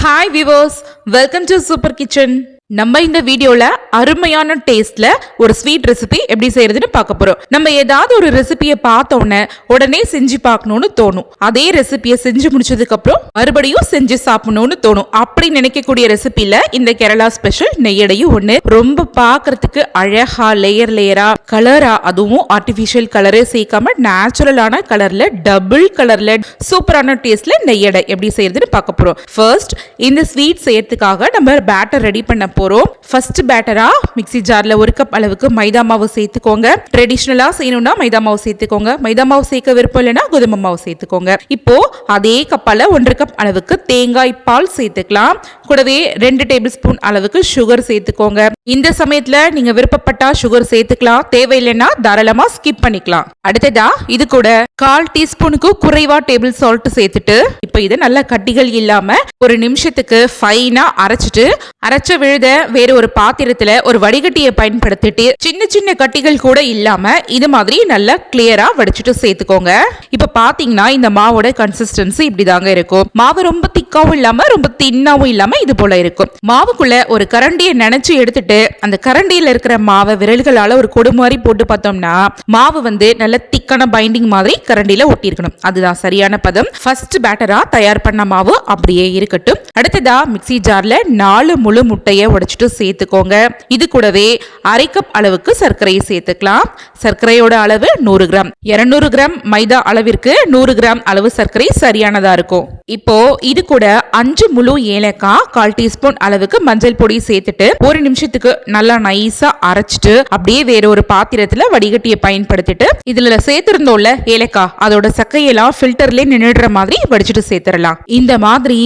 Hi viewers welcome to super kitchen நம்ம இந்த வீடியோவில் அருமையான டேஸ்ட்ல ஒரு ஸ்வீட் ரெசிபி எப்படி செய்யறதுன்னு பார்க்க போறோம். நம்ம ஏதாவது ஒரு ரெசிபியை பார்த்தோன்னே உடனே செஞ்சு பார்க்கணும்னு தோணும். அதே ரெசிபியை செஞ்சு முடிச்சதுக்கு அப்புறம் மறுபடியும் செஞ்சு சாப்பிடணும்னு தோணும். அப்படி நினைக்கக்கூடிய ரெசிபியில இந்த கேரளா ஸ்பெஷல் நெய்யடையும் ஒண்ணு. ரொம்ப பார்க்கறதுக்கு அழகா லேயர் லேயரா கலரா அதுவும் ஆர்டிஃபிஷியல் கலரே சேர்க்காம நேச்சுரலான கலர்ல டபுள் கலர்ல சூப்பரான டேஸ்ட்ல நெய்யடை எப்படி செய்யறதுன்னு பார்க்க போறோம். ஃபர்ஸ்ட் இந்த ஸ்வீட் செய்யறதுக்காக நம்ம பேட்டர் ரெடி பண்ண போறோம். ஃபர்ஸ்ட் பேட்டரா மிக்ஸி ஜார்ல ஒரு கப் அளவுக்கு மைதா மாவு சேர்த்துக்கோங்க. ட்ரெடிஷ்னலாக செய்யணும்னா மைதா மாவு சேர்த்துக்கோங்க. மைதா மாவு சேர்க்க விருப்பம் இல்லைன்னா கோதுமை மாவு சேர்த்துக்கோங்க. இப்போ அதே கப்பால் ஒன்றரை கப் அளவுக்கு தேங்காய் பால் சேர்த்துக்கலாம். கூடவே ரெண்டு டேபிள் ஸ்பூன் அளவுக்கு சுகர் சேர்த்துக்கோங்க. இந்த சமயத்துல நீங்க விருப்பப்பட்டா சுகர் சேர்த்துக்கலாம். தேவையில்லைன்னா தாராளமா ஸ்கிப் பண்ணிக்கலாம். அடுத்ததா இது கூட கால் டீஸ்பூனுக்கு குறைவா டேபிள் சால்ட் சேர்த்துட்டு இப்போ இது நல்ல கட்டிகள் இல்லாம ஒரு நிமிஷத்துக்கு ஃபைனா அரைச்சிட்டு அரைச்ச விழுத வேற ஒரு பாத்திரத்தில் ஒரு வடிகட்டியை பயன்படுத்திட்டு சின்ன சின்ன கட்டிகள் கூட இல்லாம இது மாதிரி நல்லா கிளியரா வடிச்சிட்டு சேர்த்துக்கோங்க. இப்ப பாத்தீங்கன்னா இந்த மாவோட கன்சிஸ்டன்சி இப்படிதாங்க இருக்கும். மாவு ரொம்ப திக்காவும் இல்லாம ரொம்ப தின்னாவும் இல்லாம இது போல இருக்கும். மாவுக்குள்ள ஒரு கரண்டியை நினைச்சு எடுத்துட்டு அந்த கரண்டியில இருக்கிற மாவை விரல்களால ஒரு கொடு மாதிரி போட்டு பார்த்தோம்னா மாவு வந்து நல்ல திக்கான பைண்டிங் மாதிரி கரண்டியில ஒட்டியிருக்கணும். அதுதான் சரியான பதம். ஃபர்ஸ்ட் பேட்டரா தயார் பண்ண மாவு அப்படியே இருக்கட்டும். அடுத்ததா மிக்ஸி ஜார்ல நாலு முழு முட்டையை உடைச்சிட்டு சேர்த்துக்கோங்க. இது கூடவே அரை கப் அளவுக்கு சர்க்கரையை சேர்த்துக்கலாம். சர்க்கரையோட அளவு நூறு கிராம். இருநூறு கிராம் மைதா அளவிற்கு நூறு கிராம் அளவு சர்க்கரை சரியானதா இருக்கும். இப்போ இது கூட அஞ்சு முழு ஏலக்காய் கால் டீஸ்பூன் அளவுக்கு மஞ்சள் பொடி சேர்த்துட்டு ஒரு நிமிஷத்துக்கு நல்லா நைஸா அரைச்சிட்டு அப்படியே வேற ஒரு பாத்திரத்துல வடிகட்டியை பயன்படுத்திட்டு இதுல சேர்த்திருந்தோம்ல ஏலக்காய் அதோட சக்கையெல்லாம் ஃபில்டர்ல நின்றுடுற மாதிரி வடிச்சிட்டு சேர்த்துடலாம். இந்த மாதிரி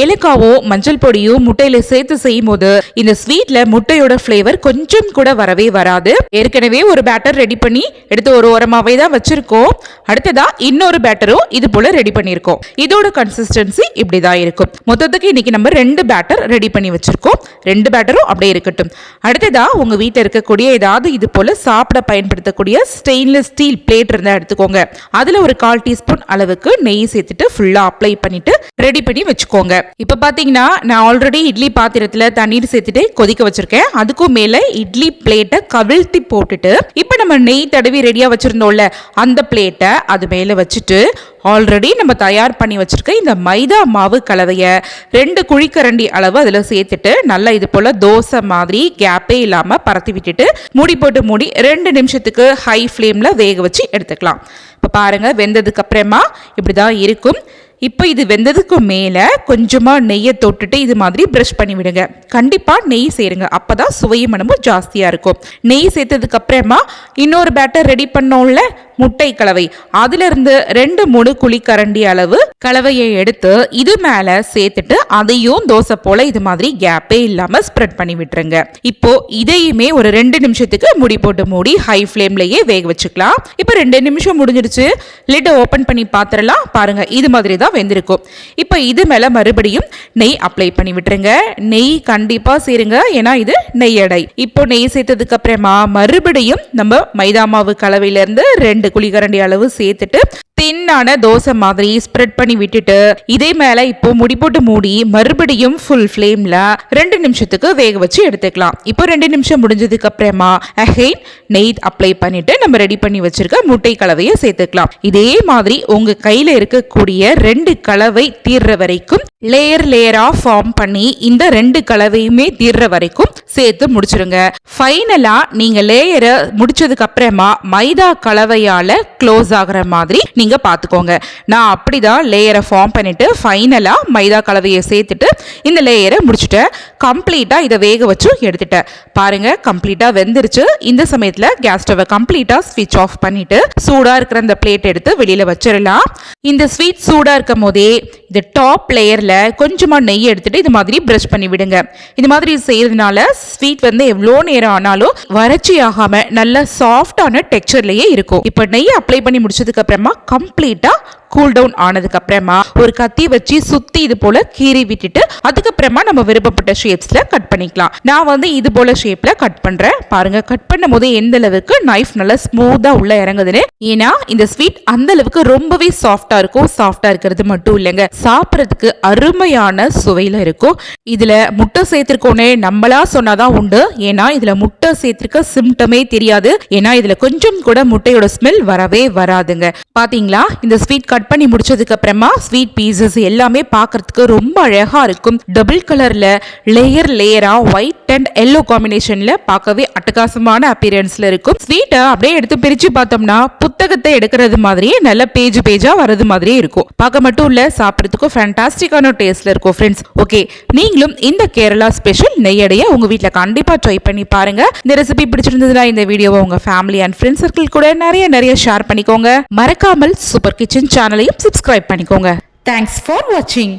ஏலக்காவோ மஞ்சள் பொடியோ முட்டையில சேர்த்து செய்யும் போது இந்த ஸ்வீட்ல முட்டையோட ஃபிளேவர் கொஞ்சம் கூட வரவே வராது. ஏற்கனவே ஒரு பேட்டர் ரெடி பண்ணி எடுத்து ஒரு ஓரமாவே தான் வச்சிருக்கோம். அடுத்ததா இன்னொரு பேட்டரும் இது போல ரெடி பண்ணியிருக்கோம். இதோட கன்சிஸ்டன்சி இப்படிதான் இருக்கும். மொத்தத்துக்கு இன்னைக்கு நம்ம ரெண்டு பேட்டர் ரெடி பண்ணி வச்சிருக்கோம். ரெண்டு பேட்டரும் அப்படியே இருக்கட்டும். அடுத்ததா உங்க வீட்டில் இருக்கக்கூடிய ஏதாவது இது போல சாப்பிட பயன்படுத்தக்கூடிய ஸ்டெயின்லெஸ் ஸ்டீல் பிளேட் இருந்தா எடுத்துக்கோங்க. அதுல ஒரு கால் டீஸ்பூன் அளவுக்கு நெய் சேர்த்துட்டு ஃபுல்லா அப்ளை பண்ணிட்டு ரெடி பண்ணி வச்சுக்கோங்க. இப்ப பாத்தீங்கன்னா நான் ஆல்ரெடி இட்லி பாத்திரத்துல தண்ணீர் சேர்த்துட்டு கொதிக்க வச்சிருக்கேன். அதுக்கும் மேல இட்லி பிளேட்டை கவிழ்த்தி போட்டுட்டு இப்ப நம்ம நெய் தடவி ரெடியா வச்சிருந்தோம்ல அந்த பிளேட்டை அது மேல வச்சுட்டு ஆல்ரெடி நம்ம தயார் பண்ணி வச்சிருக்க இந்த மைதா மாவு கலவையை ரெண்டு குழிக்கரண்டி அளவு அதில் சேர்த்துட்டு நல்லா இது போல் தோசை மாதிரி கேப்பே இல்லாமல் பரத்தி விட்டுட்டு மூடி போட்டு மூடி ரெண்டு நிமிஷத்துக்கு ஹை ஃப்ளேமில் வேக வச்சு எடுத்துக்கலாம். இப்போ பாருங்கள் வெந்ததுக்கு அப்புறமா இப்படி தான் இருக்கும். இப்போ இது வெந்ததுக்கு மேலே கொஞ்சமாக நெய்யை தொட்டுட்டு இது மாதிரி ப்ரஷ் பண்ணி விடுங்க. கண்டிப்பாக நெய் சேருங்க. அப்போ தான் சுவையும் மனமும் ஜாஸ்தியாக இருக்கும். நெய் சேர்த்ததுக்கு அப்புறமா இன்னொரு பேட்டர் ரெடி பண்ணோம்ல முட்டை கலவை. அதிலிருந்து ரெண்டு மூணு குழிக்கரண்டி அளவு கலவையை எடுத்து இது மேலே சேர்த்துட்டு அதையும் தோசை போல இது மாதிரி கேப்பே இல்லாமல் ஸ்ப்ரெட் பண்ணி விட்டுருங்க. இப்போ இதையுமே ஒரு ரெண்டு நிமிஷத்துக்கு முடி போட்டு மூடி ஹை ஃப்ளேம்லேயே வேக வச்சுக்கலாம். இப்போ ரெண்டு நிமிஷம் முடிஞ்சிருச்சு. லிட்டை ஓப்பன் பண்ணி பார்த்துடலாம் பாருங்கள் இது மாதிரி தான் வெந்திருக்கும். இப்போ இது மேலே மறுபடியும் நெய் அப்ளை பண்ணி விட்டுருங்க. நெய் கண்டிப்பாக சேருங்க. ஏன்னா இது நெய் எடை இப்போ நெய் சேர்த்ததுக்கு அப்புறமா மறுபடியும் நம்ம மைதா மாவு கலவையிலேருந்து ரெண்டு குழிக்கரண்டி அளவு சேர்த்துட்டு தின்னான தோசை மாதிரி ஸ்ப்ரெட் பண்ணி விட்டுட்டு இதே மேல இப்போ முடி போட்டு மூடி மறுபடியும் ஃபுல் ஃப்ளேம்ல ரெண்டு நிமிஷத்துக்கு வேக வச்சு எடுத்துக்கலாம். இப்போ ரெண்டு நிமிஷம் முடிஞ்சதுக்கு அப்புறமா அஹெயின் நெய் அப்ளை பண்ணிட்டு நம்ம ரெடி பண்ணி வச்சிருக்க முட்டை கலவையை சேர்த்துக்கலாம். இதே மாதிரி உங்க கையில இருக்கக்கூடிய ரெண்டு கலவை தீர்ற வரைக்கும் லேயர் லேயராக ஃபார்ம் பண்ணி இந்த ரெண்டு கலவையுமே தீர்ற வரைக்கும் சேர்த்து முடிச்சிருங்க. ஃபைனலாக நீங்கள் லேயரை முடிச்சதுக்கு அப்புறமா மைதா கலவையால் க்ளோஸ் ஆகிற மாதிரி நீங்கள் பார்த்துக்கோங்க. நான் அப்படி தான் லேயரை ஃபார்ம் பண்ணிவிட்டு ஃபைனலாக மைதா கலவையை சேர்த்துட்டு இந்த லேயரை முடிச்சுட்டேன். கம்ப்ளீட்டாக இதை வேக வச்சும் எடுத்துட்டேன். பாருங்கள் கம்ப்ளீட்டாக வெந்துருச்சு. இந்த சமயத்தில் கேஸ் ஸ்டவை கம்ப்ளீட்டாக ஸ்விட்ச் ஆஃப் பண்ணிவிட்டு சூடாக இருக்கிற அந்த பிளேட் எடுத்து வெளியில் வச்சிடலாம். இந்த ஸ்வீட் சூடாக இருக்கும் போதே இந்த டாப் லேயரில் கொஞ்சமாக நெய் எடுத்துகிட்டு இது மாதிரி ப்ரஷ் பண்ணி விடுங்க. இது மாதிரி செய்கிறதுனால ஸ்வீட் வந்து எவ்வளோ நேரம் ஆனாலும் வறட்சி ஆகாமல் நல்ல சாஃப்டான டெக்ஸ்சர்லயே இருக்கும். இப்போ நெய் அப்ளை பண்ணி முடிச்சதுக்கு அப்புறமா கம்ப்ளீட்டாக கூல் டவுன் ஆனதுக்கு அப்புறமா ஒரு கத்தி வச்சு சுத்தி இது போல கீறி விட்டுட்டு அதுக்கப்புறமா நம்ம விருப்பப்பட்ட ஷேப்ஸ்ல கட் பண்ணிக்கலாம். நான் வந்து இது போல ஷேப்ல கட் பண்றேன். பாருங்க கட் பண்ணும் போது எந்த அளவுக்கு நைஃப் நல்லா ஸ்மூத்தா உள்ள இறங்குதுன்னு. ஏன்னா இந்த ஸ்வீட் அந்த அளவுக்கு ரொம்பவே சாஃப்டா இருக்கும். சாஃப்டா இருக்கிறது மட்டும் இல்லைங்க. சாப்பிட்றதுக்கு அருமையான சுவையில இருக்கும். இதுல முட்டை சேர்த்திருக்கோனே நம்மளா சொன்னாதான் உண்டு. ஏன்னா இதுல முட்டை சேர்த்திருக்க சிம்டமே தெரியாது. ஏன்னா இதுல கொஞ்சம் கூட முட்டையோட ஸ்மெல் வரவே வராதுங்க. பாத்தீங்களா? இந்த ஸ்வீட் கட் பண்ணி முடிச்சதுக்கு அப்புறமா ஸ்வீட் பீசஸ் எல்லாமே பார்க்கறதுக்கு ரொம்ப அழகா இருக்கும். டபுள் கலர்ல லேயர் லேயரா ஒயிட் அண்ட் எல்லோ காம்பினேஷன்ல பார்க்கவே அட்டகாசமான அப்பியரன்ஸ்ல இருக்கும். ஸ்வீட்டை அப்படியே எடுத்து பிரிச்சு பார்த்தோம்னா புத்தகத்தை எடுக்கிறது மாதிரியே நல்ல பேஜ் பேஜா வரது மாதிரியே இருக்கும். பார்க்க மட்டும் இல்ல சாப்பிட்றதுக்கும் ஃபேண்டாஸ்டிக்கான டேஸ்ட்ல இருக்கும் ஃப்ரெண்ட்ஸ் ஓகே நீங்களும் இந்த கேரளா ஸ்பெஷல் நெய்யடைய உங்க வீட்டில் கண்டிப்பா ட்ரை பண்ணி பாருங்க. இந்த ரெசிபி பிடிச்சிருந்ததுன்னா இந்த வீடியோவை உங்க ஃபேமிலி அண்ட் ஃப்ரெண்ட்ஸ் சர்க்கிள் கூட நிறைய நிறைய ஷேர் பண்ணிக்கோங்க. மறக்காமல் சூப்பர் கிச்சன் சேனலையும் சப்ஸ்கிரைப் பண்ணிக்கோங்க. தேங்க்ஸ் ஃபார் வாட்சிங்